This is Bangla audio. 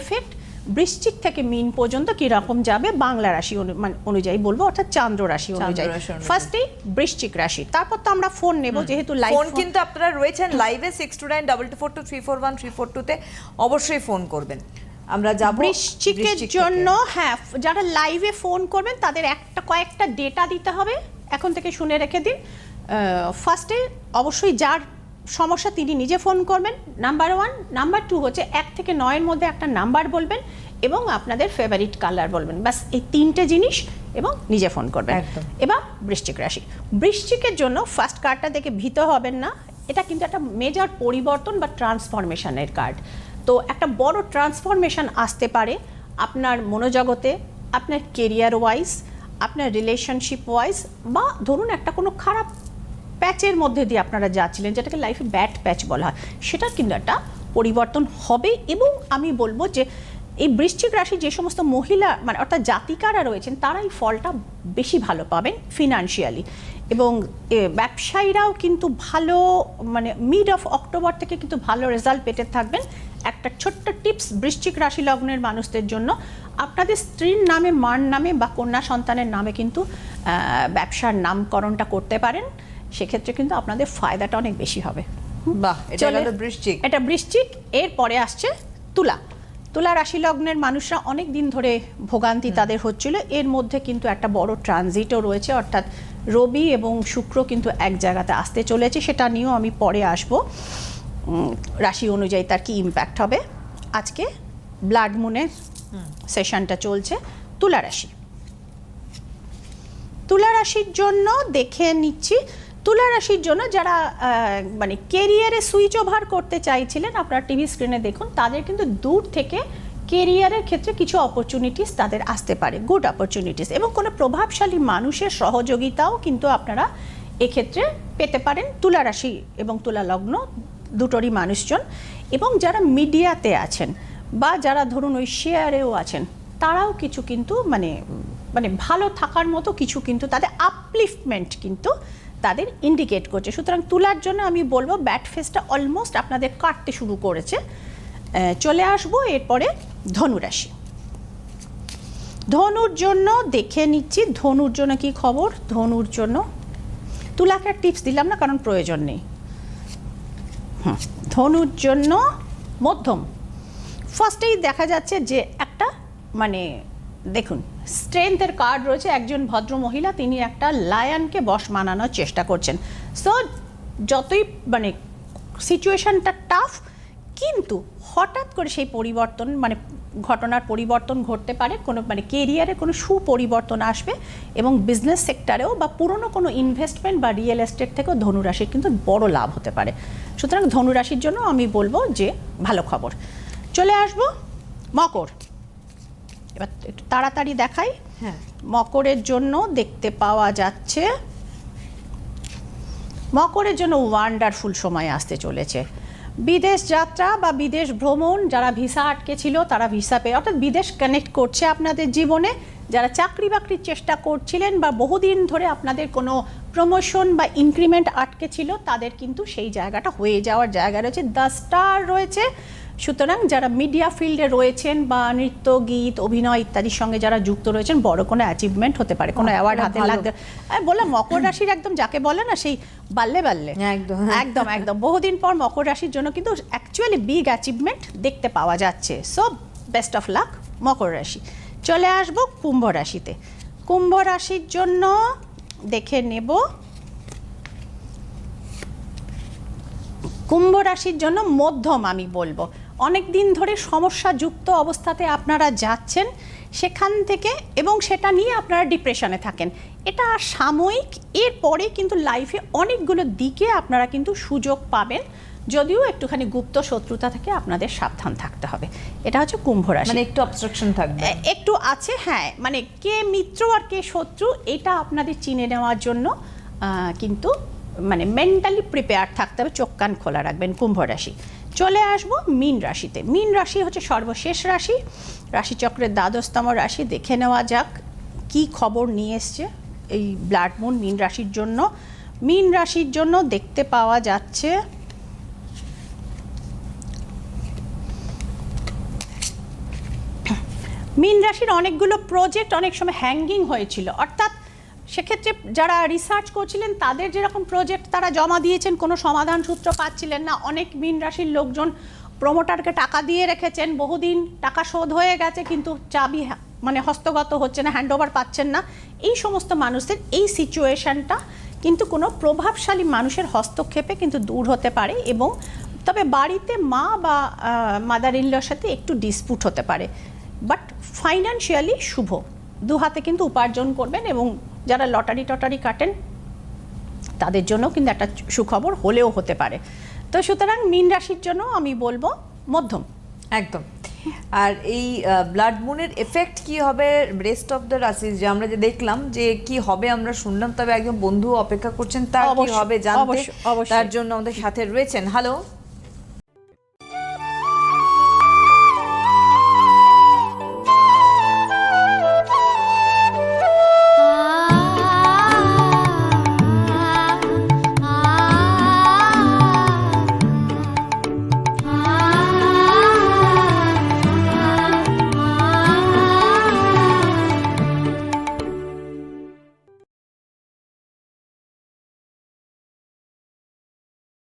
এফেক্ট বৃশ্চিক থেকে মিন পর্যন্ত কি রকম যাবে বাংলা রাশি মানে অনুযায়ী বলব অর্থাৎ চান্দ্র রাশি অনুযায়ী। রাশি অনুযায়ী। ফার্স্টেই বৃশ্চিক রাশি। তারপর তো আমরা ফোন নেব যেহেতু লাইভ ফোন কিন্তু আপনারা রয়েছেন লাইভে six two nine double two four two three four one three four টুতে অবশ্যই ফোন করবেন। আমরা যাব বৃশ্চিকের জন্য হ্যাঁ যারা লাইভে ফোন করবেন তাদের একটা কয়েকটা ডেটা দিতে হবে। এখন থেকে শুনে রেখে দিন। ফার্স্টে অবশ্যই যার সমস্যা তিনি নিজে ফোন করবেন। নাম্বার ওয়ান নাম্বার টু হচ্ছে এক থেকে নয়ের মধ্যে একটা নাম্বার বলবেন এবং আপনাদের ফেভারিট কালার বলবেন। ব্যাস এই তিনটে জিনিস এবং নিজে ফোন করবেন। এবার বৃশ্চিক রাশি। বৃশ্চিকের জন্য ফার্স্ট কার্ডটা দেখে ভীত হবেন না। এটা কিন্তু একটা মেজর পরিবর্তন বা ট্রান্সফরমেশনের কার্ড তো একটা বড় ট্রান্সফরমেশন আসতে পারে আপনার মনোজগতে আপনার কেরিয়ার ওয়াইজ আপনার রিলেশনশিপ ওয়াইজ বা ধরুন একটা কোনো খারাপ প্যাচের মধ্যে দিয়ে আপনারা যাচ্ছিলেন, যেটাকে লাইফে ব্যাট প্যাচ বলা হয়। সেটা কিন্তু একটা পরিবর্তন হবে এবং আমি বলব যে এই বৃশ্চিক রাশি যে সমস্ত মহিলা মানে অর্থাৎ জাতিকারা রয়েছেন, তারা এই ফলটা বেশি ভালো পাবেন ফিনান্সিয়ালি এবং ব্যবসায়ীরাও কিন্তু ভালো মানে মিড অফ অক্টোবর থেকে কিন্তু ভালো রেজাল্ট পেতে থাকবেন। একটা ছোট্ট টিপস বৃশ্চিক রাশি লগ্নের মানুষদের জন্য। আপনাদের স্ত্রীর নামে, মার নামে বা কন্যা সন্তানের নামে কিন্তু ব্যবসার নামকরণটা করতে পারেন। সেক্ষেত্রে কিন্তু আপনাদের ফায়দাটা অনেক বেশি হবে। বাহ এটা চলে- বৃশ্চিক। এটা বৃশ্চিক এর পরে আসছে তুলা। তুলা রাশি লগ্নের মানুষরা অনেক দিন ধরে ভোগান্তি তাদের হচ্ছিল। এর মধ্যে কিন্তু একটা বড় ট্রানজিটও রয়েছে অর্থাৎ রবি এবং শুক্র কিন্তু এক জায়গাতে আসতে চলেছে সেটা নিয়েও আমি পরে আসব। রাশি অনুযায়ী তার কি ইম্প্যাক্ট হবে? আজকে ব্লাড মুনের সেশনটা চলছে তুলা রাশি। তুলা রাশির জন্য দেখে নিচ্ছি তুলা রাশির জন্য যারা মানে কেরিয়ারে সুইচ ওভার করতে চাইছিলেন, আপনারা টিভি স্ক্রিনে দেখুন, তাদের কিন্তু দূর থেকে কেরিয়ারের ক্ষেত্রে কিছু অপরচুনিটিস তাদের আসতে পারে গুড অপরচুনিটিস এবং কোনো প্রভাবশালী মানুষের সহযোগিতাও কিন্তু আপনারা এক্ষেত্রে পেতে পারেন তুলা রাশি এবং তুলা লগ্ন দুটোরই মানুষজন এবং যারা মিডিয়াতে আছেন বা যারা ধরুন ওই শেয়ারেও আছেন, তারাও কিছু কিন্তু মানে মানে ভালো থাকার মতো কিছু কিন্তু তাদের আপলিফটমেন্ট কিন্তু তাদের ইন্ডিকেট করছে। সুতরাং তুলার জন্য আমি বলব ব্যাট ফেসটা অলমোস্ট আপনাদের কাটতে শুরু করেছে। চলে আসব এরপরে ধনুরাশি। ধনুর জন্য দেখে নিচ্ছি ধনুর জন্য কি খবর? ধনুর জন্য তুলাকে আর টিপস দিলাম না কারণ প্রয়োজন নেই। হুম, ধনুর জন্য মধ্যম। ফার্স্টেই দেখা যাচ্ছে যে একটা মানে দেখুন স্ট্রেংথের কার্ড রয়েছে একজন ভদ্র মহিলা, তিনি একটা লায়নকে বশ মানানোর চেষ্টা করছেন। সো যতই মানে সিচুয়েশনটা টাফ কিন্তু হঠাৎ করে সেই পরিবর্তন মানে ঘটনার পরিবর্তন ঘটতে পারে, কোনো মানে কেরিয়ারে কোনো সুপরিবর্তন আসবে এবং বিজনেস সেক্টরেও বা পুরনো কোনো ইনভেস্টমেন্ট বা রিয়েল এস্টেট থেকেও ধনুরাশির কিন্তু বড় লাভ হতে পারে। সুতরাং ধনুরাশির জন্য আমি বলব যে ভালো খবর। চলে আসব মকর। এবার একটু তাড়াতাড়ি দেখাই। হ্যাঁ। মকরের জন্য দেখতে পাওয়া যাচ্ছে মকরের জন্য ওয়ান্ডারফুল সময় আসতে চলেছে। বিদেশ যাত্রা বা বিদেশ ভ্রমণ যারা ভিসা আটকে ছিল তারা ভিসা পেয়ে অর্থাৎ বিদেশ কানেক্ট করছে আপনাদের জীবনে। যারা চাকরি বাকরির চেষ্টা করছিলেন বা বহুদিন ধরে আপনাদের কোনো প্রমোশন বা ইনক্রিমেন্ট আটকে ছিল তাদের কিন্তু সেই জায়গাটা হয়ে যাওয়ার জায়গা রয়েছে। দ্য স্টার রয়েছে। সুতরাং যারা মিডিয়া ফিল্ডে রয়েছেন বা নৃত্য গীত অভিনয় ইত্যাদির সঙ্গে যারা যুক্ত রয়েছেন বড় কোনো অ্যাচিভমেন্ট হতে পারে। কোনো অ্যাওয়ার্ড হাতে। লাগতে আমি বললাম মকর রাশির একদম যাকে বলে না সেই বাল্লে বাল্লে। একদম। একদম একদম। বহুদিন পর মকর রাশির জন্য কিন্তু অ্যাকচুয়ালি বিগ অ্যাচিভমেন্ট দেখতে পাওয়া যাচ্ছে। সো বেস্ট অফ লাক মকর রাশি। চলে আসব কুম্ভ রাশিতে। কুম্ভ রাশির জন্য দেখে নেব কুম্ভ রাশির জন্য মধ্যম আমি বলব। অনেক দিন ধরে সমস্যাযুক্ত অবস্থাতে আপনারা যাচ্ছেন সেখান থেকে এবং সেটা নিয়ে আপনারা ডিপ্রেশনে থাকেন। এটা সাময়িক এরপরে কিন্তু লাইফে অনেকগুলো দিকে আপনারা কিন্তু সুযোগ পাবেন। যদিও একটুখানি গুপ্ত শত্রুতা থেকে আপনাদের সাবধান থাকতে হবে। এটা হচ্ছে কুম্ভ রাশি। মানে একটু অবস্ট্রাকশন থাকবে। একটু আছে হ্যাঁ মানে কে মিত্র আর কে শত্রু এটা আপনাদের চিনে নেওয়ার জন্য কিন্তু মানে মেন্টালি প্রিপেয়ার থাকতে হবে, চোখ কান খোলা রাখবেন কুম্ভ রাশি। চলে আসব মীন রাশিতে। মীন রাশি হচ্ছে সর্বশেষ রাশি। রাশিচক্রের দ্বাদশতম রাশি, দেখে নেওয়া যাক কি খবর নিয়ে এসছে এই ব্লাড মুন মীন রাশির জন্য। মীন রাশির জন্য দেখতে পাওয়া যাচ্ছে মীন রাশির অনেকগুলো প্রজেক্ট অনেক সময় হ্যাঙ্গিং হয়েছিল। অর্থাৎ সেক্ষেত্রে যারা রিসার্চ করছিলেন, তাদের যেরকম প্রজেক্ট তারা জমা দিয়েছেন, কোনো সমাধান সূত্র পাচ্ছিলেন না। অনেক মীন রাশির লোকজন প্রমোটারকে টাকা দিয়ে রেখেছেন। বহুদিন টাকা শোধ হয়ে গেছে, কিন্তু চাবি মানে হস্তগত হচ্ছে না হ্যান্ডওভার পাচ্ছেন না। এই সমস্ত মানুষদের, এই সিচুয়েশনটা কিন্তু কোনো প্রভাবশালী মানুষের হস্তক্ষেপে কিন্তু দূর হতে পারে এবং তবে বাড়িতে মা বা মাদার ইনলর সাথে একটু ডিসপুট হতে পারে। বাট ফাইন্যান্সিয়ালি শুভ। দু হাতে কিন্তু উপার্জন করবেন এবং যারা লটারি টটারি কাটেন তাদের জন্য কিন্তু একটা সুখবর হলেও হতে পারে। তো সুতরাং মীন রাশির জন্য আমি বলব মধ্যম। একদম। আর এই ব্লাড মুনের এফেক্ট কি হবে রেস্ট অফ দ্য রাশি যে আমরা যে দেখলাম যে কি হবে আমরা শুনলাম তবে একজন বন্ধু অপেক্ষা করছেন তার কি হবে জানতে। তার জন্য আমাদের সাথে রয়েছেন। হ্যালো